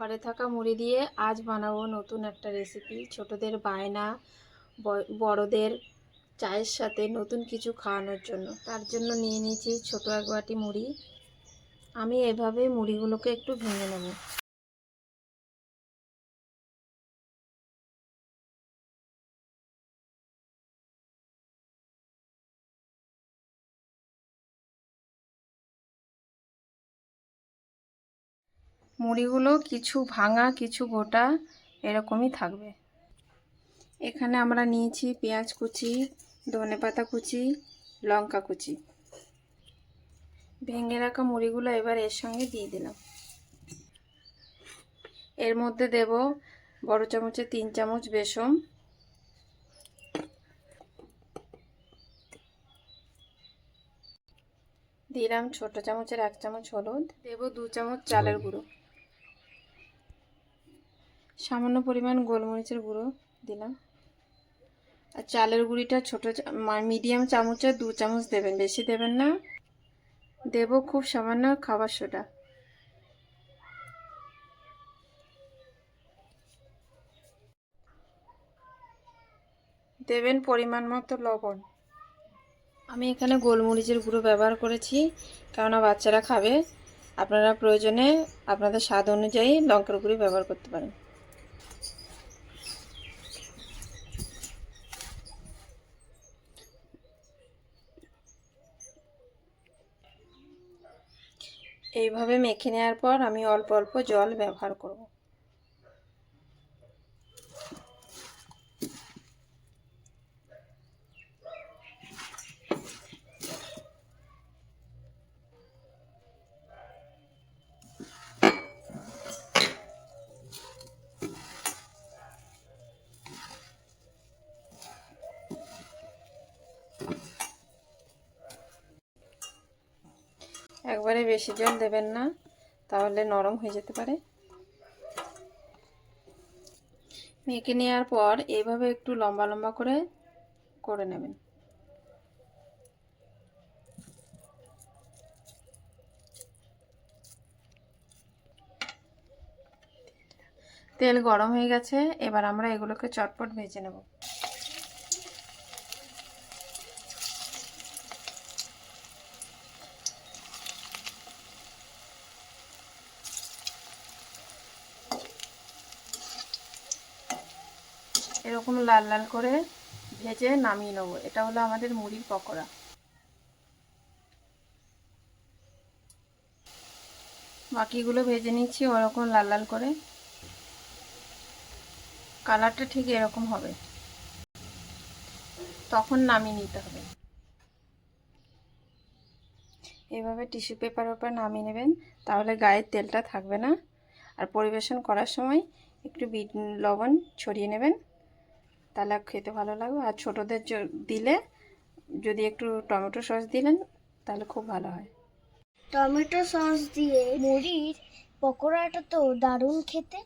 ঘরে থাকা মুড়ি দিয়ে আজ বানাবো নতুন একটা রেসিপি ছোটদের বায়না বড়দের চায়ের সাথে নতুন কিছু খাওয়ানোর জন্য। তার জন্য নিয়ে নিয়েছি ছোটো এক বাটি মুড়ি। আমি এভাবে মুড়িগুলোকে একটু ভেঙে নেব। মুড়িগুলো কিছু ভাঙা, কিছু গোটা এরকমই থাকবে। এখানে আমরা নিয়েছি পেঁয়াজ কুচি, ধনে পাতা কুচি, লঙ্কা কুচি। ভেঙে রাখা মুড়িগুলো এবার এর সঙ্গে দিয়ে দিলাম। এর মধ্যে দেব বড় চামচে তিন চামচ বেসন। দিলাম ছোট চামচের এক চামচ হলুদ। দেব দু চামচ চালের গুঁড়ো। সামান্য পরিমাণ গোলমরিচের গুঁড়ো দিলাম। আর চালের গুঁড়িটা ছোটো মিডিয়াম চামচে দু চামচ দেবেন, বেশি দেবেন না। দেব খুব সামান্য খাবার সোডা। দেবেন পরিমাণ মতো লবণ। আমি এখানে গোলমরিচের গুঁড়ো ব্যবহার করেছি, কেননা বাচ্চারা খাবে। আপনারা প্রয়োজনে আপনাদের স্বাদ অনুযায়ী লঙ্কার গুঁড়ি ব্যবহার করতে পারেন। এইভাবে মেখে নেওয়ার পর আমি অল্প অল্প জল ব্যবহার করব। একবারে বেশি জল দেবেন না, তাহলে নরম হয়ে যেতে পারে। মেখে নেওয়ার পর এইভাবে একটু লম্বা লম্বা করে করে নেবেন। তেল গরম হয়ে গেছে, এবার আমরা এগুলোকে চটপট ভেজে নেব। এরকম লাল লাল করে ভেজে নামিয়ে নেব। এটা হলো আমাদের মুড়ির পকোড়া। বাকিগুলো ভেজে নিচ্ছি, ওরকম লাল লাল করে। কালারটা ঠিক এরকম হবে। তখন নামিয়ে নিতে হবে। এভাবে টিস্যু পেপারের উপর নামিয়ে নেবেন, তাহলে গায়ের তেলটা থাকবে না। আর পরিবেশন করার সময় একটু বিট, লবণ ছড়িয়ে নেবেন। তাহলে খেতে ভালো লাগবে। আর ছোটোদের দিলে যদি একটু টমেটো সস দিলেন, তাহলে খুব ভালো হয়। টমেটো সস দিয়ে মুড়ির পকোড়াটা তো দারুণ খেতে।